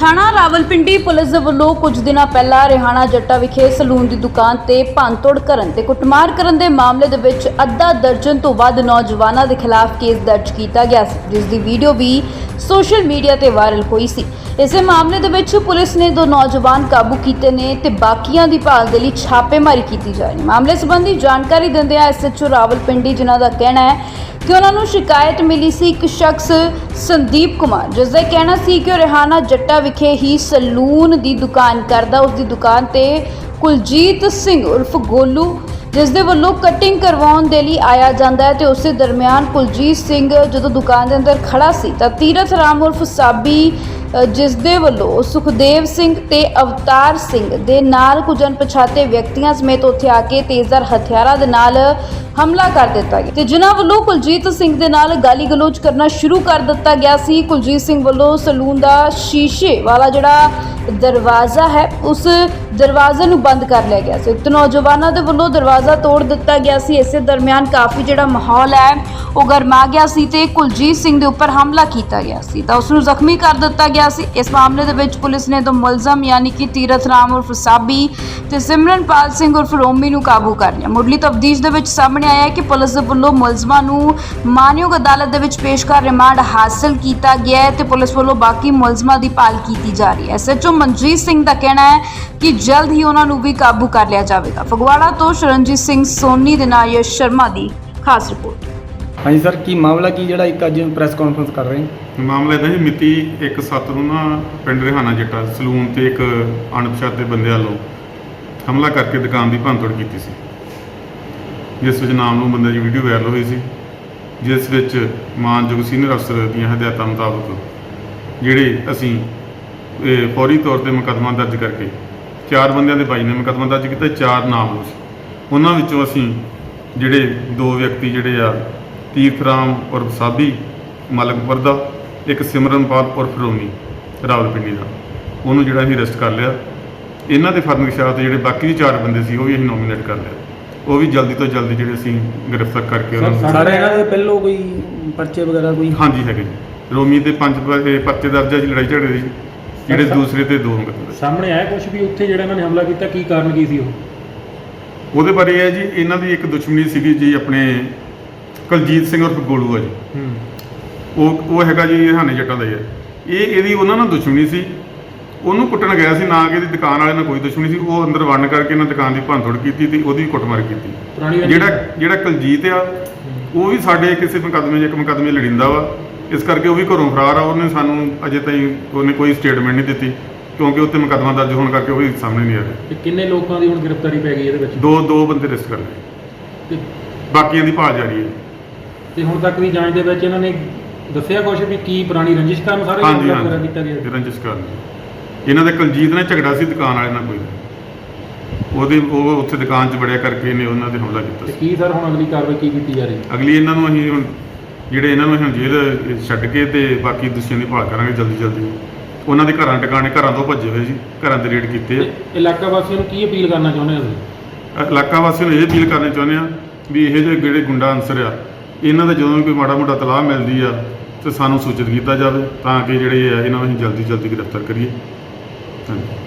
ਥਾਣਾ ਰਾਵਲਪਿੰਡੀ ਪੁਲਿਸ ਦੇ ਵੱਲੋਂ ਕੁਝ ਦਿਨਾਂ ਪਹਿਲਾਂ ਰਿਹਾਣਾ ਜੱਟਾ ਵਿਖੇ ਸਲੂਨ ਦੀ ਦੁਕਾਨ ਤੇ ਭੰਨਤੋੜ ਕਰਨ ਤੇ ਕੁੱਟਮਾਰ ਕਰਨ ਦੇ ਮਾਮਲੇ ਦੇ ਵਿੱਚ ਅੱਧਾ ਦਰਜਨ ਤੋਂ ਵੱਧ ਨੌਜਵਾਨਾਂ ਦੇ ਖਿਲਾਫ ਕੇਸ ਦਰਜ ਕੀਤਾ ਗਿਆ ਸੀ, ਜਿਸ ਦੀ ਵੀਡੀਓ ਵੀ ਸੋਸ਼ਲ ਮੀਡੀਆ ਤੇ ਵਾਇਰਲ ਹੋਈ ਸੀ। ਇਸੇ ਮਾਮਲੇ ਦੇ ਵਿੱਚ ਪੁਲਿਸ ਨੇ ਦੋ ਨੌਜਵਾਨ ਕਾਬੂ ਕੀਤੇ ਨੇ ਤੇ ਬਾਕੀਆਂ ਦੀ ਭਾਲ ਦੇ ਲਈ ਛਾਪੇਮਾਰੀ ਕੀਤੀ ਜਾ ਰਹੀ ਹੈ। ਮਾਮਲੇ ਸੰਬੰਧੀ ਜਾਣਕਾਰੀ ਦਿੰਦਿਆਂ ਐਸਐਚਓ ਰਾਵਲਪਿੰਡੀ, ਜਿਨ੍ਹਾਂ ਦਾ ਕਹਿਣਾ ਹੈ ਕਿ ਉਹਨਾਂ ਨੂੰ ਸ਼ਿਕਾਇਤ ਮਿਲੀ ਸੀ ਇੱਕ ਸ਼ਖਸ ਸੰਦੀਪ ਕੁਮਾਰ ਜਿਸ ਦਾ ਕਹਿਣਾ ਸੀ ਕਿ ਉਹ ਰਿਹਾਨਾ ਜੱਟਾ ਵਿਖੇ ਹੀ ਸਲੂਨ ਦੀ ਦੁਕਾਨ ਕਰਦਾ। ਉਸ ਦੀ ਦੁਕਾਨ ਤੇ ਕੁਲਜੀਤ ਸਿੰਘ ਉਰਫ ਗੋਲੂ ਜਿਸ ਦੇ ਵੱਲੋਂ ਕਟਿੰਗ ਕਰਵਾਉਣ ਦੇ ਲਈ ਆਇਆ ਜਾਂਦਾ ਹੈ ਤੇ ਉਸੇ ਦਰਮਿਆਨ ਕੁਲਜੀਤ ਸਿੰਘ ਜਦੋਂ ਦੁਕਾਨ ਦੇ ਅੰਦਰ ਖੜਾ ਸੀ ਤਾਂ ਤੀਰਥ ਰਾਮ ਉਰਫ ਸਾਬੀ ਅ, ਜਿਸ ਦੇ ਵੱਲੋਂ ਸੁਖਦੇਵ ਸਿੰਘ ਤੇ ਅਵਤਾਰ ਸਿੰਘ ਦੇ ਨਾਲ ਕੁਝ ਅਣਪਛਾਤੇ ਵਿਅਕਤੀਆਂ ਸਮੇਤ ਉੱਥੇ ਆ ਕੇ ਤੇਜ਼ਦਾਰ ਹਥਿਆਰਾਂ ਦੇ ਨਾਲ ਹਮਲਾ ਕਰ ਦਿੱਤਾ ਗਿਆ। ਤੇ ਜਿਨ੍ਹਾਂ ਵੱਲੋਂ ਕੁਲਜੀਤ ਸਿੰਘ ਦੇ ਨਾਲ ਗਾਲੀ ਗਲੋਚ ਕਰਨਾ ਸ਼ੁਰੂ ਕਰ ਦਿੱਤਾ ਗਿਆ ਸੀ, ਕੁਲਜੀਤ ਸਿੰਘ ਵੱਲੋਂ ਸਲੂਨ ਦਾ ਸ਼ੀਸ਼ੇ ਵਾਲਾ ਜਿਹੜਾ ਦਰਵਾਜ਼ਾ ਹੈ, ਉਸ ਦਰਵਾਜ਼ੇ ਨੂੰ ਬੰਦ ਕਰ ਲਿਆ ਗਿਆ ਸੀ। ਉਕਤ ਨੌਜਵਾਨਾਂ ਦੇ ਵੱਲੋਂ ਦਰਵਾਜ਼ਾ ਤੋੜ ਦਿੱਤਾ ਗਿਆ ਸੀ। ਇਸੇ ਦਰਮਿਆਨ ਕਾਫੀ ਜਿਹੜਾ ਮਾਹੌਲ ਹੈ, ਉਹ ਗਰਮਾ ਗਿਆ ਸੀ ਤੇ ਕੁਲਜੀਤ ਸਿੰਘ ਦੇ ਉੱਪਰ ਹਮਲਾ ਕੀਤਾ ਗਿਆ ਸੀ। ਤਾਂ ਉਸ ਨੂੰ ਜ਼ਖਮੀ ਕਰ ਦਿੱਤਾ ਗਿਆ ਸੀ। ਇਸ ਮਾਮਲੇ ਦੇ ਵਿੱਚ ਪੁਲਿਸ ਨੇ ਦੋ ਮੁਲਜ਼ਮ ਯਾਨੀ ਕਿ ਤੀਰਥ ਰਾਮ ਉਰਫ ਸਾਬੀ ਤੇ ਸਿਮਰਨਪਾਲ ਸਿੰਘ ਉਰਫ ਰੋਮੀ ਨੂੰ ਕਾਬੂ ਕਰ ਲਿਆ। ਮੁੱਢਲੀ ਤਫਤੀਸ਼ ਦੇ ਵਿੱਚ ਸਾਹਮਣੇ ਆਇਆ ਹੈ ਕਿ ਪੁਲਿਸ ਦੇ ਵੱਲੋਂ ਮੁਲਜ਼ਮਾਂ ਨੂੰ ਮਾਨਯੋਗ ਅਦਾਲਤ ਦੇ ਵਿੱਚ ਪੇਸ਼ ਕਰ ਰਿਮਾਂਡ ਹਾਸਲ ਕੀਤਾ ਗਿਆ ਹੈ ਤੇ ਪੁਲਿਸ ਵੱਲੋਂ ਬਾਕੀ ਮੁਲਜ਼ਮਾਂ ਦੀ ਭਾਲ ਕੀਤੀ ਜਾ ਰਹੀ ਹੈ। ਐਸਐਚਓ ਮਨਜੀਤ ਸਿੰਘ ਦਾ ਕਹਿਣਾ ਹੈ ਕਿ ਜਲਦ ਹੀ ਉਹਨਾਂ ਨੂੰ ਵੀ ਕਾਬੂ ਕਰ ਲਿਆ ਜਾਵੇਗਾ। ਫਗਵਾੜਾ ਤੋਂ ਸ਼ਰਨਜੀਤ ਸਿੰਘ ਸੋਨੀ ਦੇ ਨਾਲ ਯਸ਼ ਸ਼ਰਮਾ ਦੀ ਖਾਸ ਰਿਪੋਰਟ। ਹਾਂਜੀ ਸਰ ਕੀ ਮਾਮਲਾ ਕੀ ਜਿਹੜਾ ਇੱਕ ਅੱਜ ਪ੍ਰੈਸ ਕਾਨਫਰੰਸ ਕਰ ਰਹੇ ਹਾਂ? ਮਾਮਲਾ ਇਹਦਾ ਜੀ ਮਿਤੀ 1/7 ਨੂੰ ਨਾ ਪਿੰਡ ਰਿਹਾਨਾ ਜੱਟਾ ਸਲੂਨ ਤੇ ਇੱਕ ਅਣਪਛਾਤੇ ਬੰਦੇ ਵੱਲੋਂ ਹਮਲਾ ਕਰਕੇ ਦੁਕਾਨ ਦੀ ਭੰਨਤੋੜ ਕੀਤੀ ਸੀ। ਜਿਸ ਵਿੱਚ ਨਾਮ ਨੂੰ ਬੰਦੇ ਦੀ ਵੀਡੀਓ ਵਾਇਰਲ ਹੋਈ ਸੀ, ਜਿਸ ਵਿੱਚ ਮਾਨਯੋਗ ਸੀਨੀਅਰ ਅਫਸਰ ਦੀਆਂ ਹਦਾਇਤਾਂ ਮੁਤਾਬਕ ਜਿਹੜੇ ਅਸੀਂ, ਇਹ ਫੌਰੀ ਤੌਰ ਤੇ ਮੁਕੱਦਮਾ ਦਰਜ ਕਰਕੇ ਚਾਰ ਬੰਦਿਆਂ ਦੇ ਬਾਈ ਨੇ ਮੁਕੱਦਮਾ ਦਰਜ ਕੀਤਾ, ਚਾਰ ਨਾਮ ਸੀ। ਉਹਨਾਂ ਵਿੱਚੋਂ ਅਸੀਂ ਜਿਹੜੇ ਦੋ ਵਿਅਕਤੀ ਜਿਹੜੇ ਆ, ਤੀਰਥ ਰਾਮ ਉਰਫ ਸਾਬੀ ਮਲਕਪੁਰ ਦਾ ਇੱਕ ਸਿਮਰਨਪਾਲ ਔਰ ਰੋਮੀ, ਰਾਵਲਪਿੰਡੀ ਦਾ। ਉਹਨੂੰ ਜਿਹੜਾ ਅਸੀਂ ਅਰੈਸਟ ਕਰ ਲਿਆ। ਇਹਨਾਂ ਦੇ ਫਰਮਾਇਸ਼ਾਂ ਤੇ ਜਿਹੜੇ ਬਾਕੀ ਦੇ ਚਾਰ ਬੰਦੇ ਸੀ, ਉਹ ਵੀ ਅਸੀਂ ਨੋਮੀਨੇਟ ਕਰ ਲਿਆ। ਉਹ ਵੀ ਜਲਦੀ ਤੋਂ ਜਲਦੀ ਜਿਹੜੇ ਅਸੀਂ ਗ੍ਰਿਫਤਾਰ ਕਰਕੇ ਉਹਨਾਂ ਨੂੰ ਸਾਰੇ ਇਹਨਾਂ ਦੇ ਪਹਿਲੋਂ ਕੋਈ ਪਰਚੇ ਵਗੈਰਾ ਕੋਈ ਹਾਂਜੀ ਹੈਗੇ ਜੀ। ਰੋਮੀ ਦੇ ਪੰਜ ਪ- ਇਹ ਪਰਚੇ ਦਰਜ ਹੈ ਜੀ ਲੜਾਈ ਝਗੜੇ ਦੇ ਜੀ। ਜਿਹੜੇ ਸਰ, ਦੂਸਰੇ ਤੇ ਦੋ ਮੁਕੱਦਮੇ ਸਾਹਮਣੇ ਆਇਆ ਕੁਝ ਵੀ ਉੱਥੇ ਜਿਹੜਾ ਇਹਨਾਂ ਨੇ ਹਮਲਾ ਕੀਤਾ ਕੀ ਕਾਰਨ ਕੀ ਸੀ ਉਹ? ਉਹਦੇ ਬਾਰੇ ਇਹ ਹੈ ਜੀ ਇਹਨਾਂ ਦੀ ਇੱਕ ਦੁਸ਼ਮਣੀ ਸੀਗੀ ਜੀ ਆਪਣੇ ਕੁਲਜੀਤ ਸਿੰਘ ਉਰਫ ਗੋਲੂ ਆ ਜੀ। ਹੂੰ। ਉਹ ਉਹ ਹੈਗਾ ਜੀ ਹਾਨੇ ਜੱਟਾਂ ਦਾ ਹੀ ਹੈ। ਇਹ ਇਹਦੀ ਉਹਨਾਂ ਨਾਲ ਦੁਸ਼ਮਣੀ ਸੀ। ਉਹਨੂੰ ਕੁੱਟਣ ਗਿਆ ਸੀ ਨਾ ਕਿ ਇਹਦੀ ਦੁਕਾਨ ਵਾਲੇ ਨਾਲ ਕੋਈ ਦੁਸ਼ਮਣੀ ਸੀ ਉਹ ਅੰਦਰ ਵੜਨ ਕਰਕੇ ਇਹਨਾਂ ਦੁਕਾਨ ਦੀ ਭੰਨਤੋੜ ਕੀਤੀ ਤੇ ਉਹਦੀ ਕੁੱਟਮਾਰ ਕੀਤੀ। ਪੁਰਾਣੀ ਜਿਹੜਾ ਜਿਹੜਾ ਕੁਲਜੀਤ ਆ ਉਹ ਵੀ ਸਾਡੇ ਕਿਸੇ ਮੁਕੱਦਮੇ 'ਚ ਇੱਕ ਮੁਕੱਦਮੇ ਲੜਿੰਦਾ ਵਾ। ਇਸ ਕਰਕੇ ਉਹ ਵੀ ਘਰੋਂ ਫਰਾਰ ਆ ਉਹਨੇ ਸਾਨੂੰ ਅਜੇ ਤਾਈਂ ਉਹਨੇ ਕੋਈ ਸਟੇਟਮੈਂਟ ਨਹੀਂ ਦਿੱਤੀ ਕਿਉਂਕਿ ਉੱਤੇ ਮੁਕੱਦਮਾ ਦਰਜ ਹੋਣ ਕਰਕੇ ਉਹ ਵੀ ਸਾਹਮਣੇ ਨਹੀਂ ਆ ਰਿਹਾ। ਤੇ ਕਿੰਨੇ ਲੋਕਾਂ ਦੀ ਹੁਣ ਗ੍ਰਿਫਤਾਰੀ ਪੈ ਗਈ ਇਹਦੇ ਵਿੱਚ? ਦੋ ਦੋ ਬੰਦੇ ਰਿਸਕ ਕਰ ਲਏ। ਤੇ- ਬਾਕੀਆਂ ਦੀ ਭਾਲ ਜਾਰੀ ਹੈ। ਤੇ ਹੁਣ ਤੱਕ ਦੀ ਜਾਂਚ ਦੇ ਵਿੱਚ ਇਹਨਾਂ ਨੇ ਦੱਸਿਆ ਕੁਝ ਵੀ ਕੀ ਪੁਰਾਣੀ ਰੰਜਿਸ਼ ਕਾਰਨ ਸਾਰੇ ਹਾਂਜੀ ਵਗੈਰਾ ਕੀਤਾ ਹਾਂਜੀ ਗਿਆ ਰੰਜਿਸ਼ ਕਰ ਲਈ ਇਹਨਾਂ ਦੇ ਕੁਲਜੀਤ ਨਾਲ ਝਗੜਾ ਸੀ ਦੁਕਾਨ ਵਾਲੇ ਨਾਲ ਕੋਈ। ਉਹਦੇ ਉਹ ਉੱਥੇ ਦੁਕਾਨ 'ਚ ਵੜਿਆ ਕਰਕੇ ਇਹਨੇ ਉਹਨਾਂ ਤੇ ਹਮਲਾ ਕੀਤਾ ਤੇ ਸੀ। ਕੀ ਸਰ ਹੁਣ ਅਗਲੀ ਕਾਰਵਾਈ ਕੀ ਕੀਤੀ ਜਾ ਰਹੀ? ਹੈ ਅਗਲੀ ਇਹਨਾਂ ਨੂੰ ਅਸੀਂ ਹੁਣ ਜਿਹੜੇ ਇਹਨਾਂ ਨੂੰ ਅਸੀਂ ਹੁਣ ਜੇਲ੍ਹ ਛੱਡ ਕੇ ਤੇ ਬਾਕੀ ਦੋਸ਼ੀਆਂ ਦੀ ਭਾਲ ਕਰਾਂਗੇ ਜਲਦੀ ਜਲਦੀ। ਉਹਨਾਂ ਦੇ ਘਰਾਂ ਟਿਕਾਣੇ ਘਰਾਂ ਤੋਂ ਭੱਜੇ ਹੋਏ ਸੀ ਘਰਾਂ ਦੇ ਰੇਡ ਕੀਤੇ। ਆ। ਤੇ ਇਲਾਕਾ ਵਾਸੀਆਂ ਨੂੰ ਕੀ ਅਪੀਲ ਕਰਨਾ ਚਾਹੁੰਦੇ ਹੋ ਤੁਸੀਂ? ਇਲਾਕਾ ਵਾਸੀਆਂ ਨੂੰ ਇਹ ਅਪੀਲ ਕਰਨੀ ਚਾਹੁੰਦੇ ਆ ਵੀ ਇਹ ਜਿਹੇ ਜਿਹੜੇ ਗੁੰਡਾ ਅੰਸਰ ਆ ਇਹਨਾਂ ਦਾ ਜਦੋਂ ਵੀ ਕੋਈ ਮਾੜਾ ਮੋਟਾ ਤਲਾਹ ਮਿਲਦੀ ਆ ਤੇ ਸਾਨੂੰ ਸੂਚਿਤ ਕੀਤਾ ਜਾਵੇ ਤਾਂ ਕਿ ਜਿਹੜੇ ਆ ਇਹਨਾਂ ਨੂੰ ਅਸੀਂ ਜਲਦੀ ਜਲਦੀ ਗ੍ਰਿਫਤਾਰ ਕਰੀਏ। Boston.